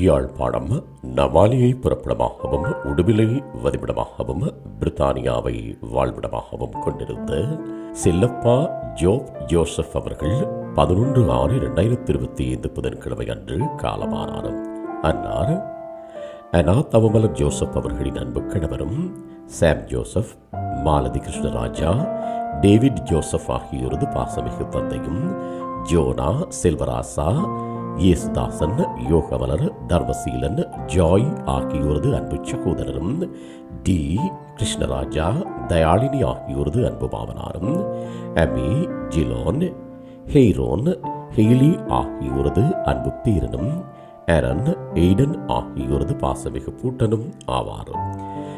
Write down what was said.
யாழ்ப்பாணம் நவாலியை புறப்படமாகவும் உடுவிலை வதிவிடமாகவும் பிரித்தானியாவை வாழ்விடமாகவும் கொண்டிருந்த செல்லப்பா ஜோப் ஜோசப் அவர்கள் பதினொன்று ஆறு இரண்டாயிரத்தி இருபத்தி ஐந்து புதன்கிழமை அன்று காலமானார். அன்னார் அனா அவமலர் ஜோசப் அவர்களின் அன்பு கணவரும் Sam Joseph Malathi Krishnaraja David Joseph ஆகியோரது பாசமிகு தந்தையும் ஜோனா செல்வராசா இயேசுதாசன் யோகவலர் தர்மசீலன் ஜாய் ஆகியோரது அன்பு சகோதரரும் டி. கிருஷ்ணராஜா தயாளினி ஆகியோரது அன்பு பாவனாரும் அமி ஜிலோன் ஹெய்ரோன் ஹெய்லி ஆகியோரது அன்பு பேரனும் ஆரன் எய்டன் ஆகியோரது பாசமிகு பூட்டனும் ஆவார்.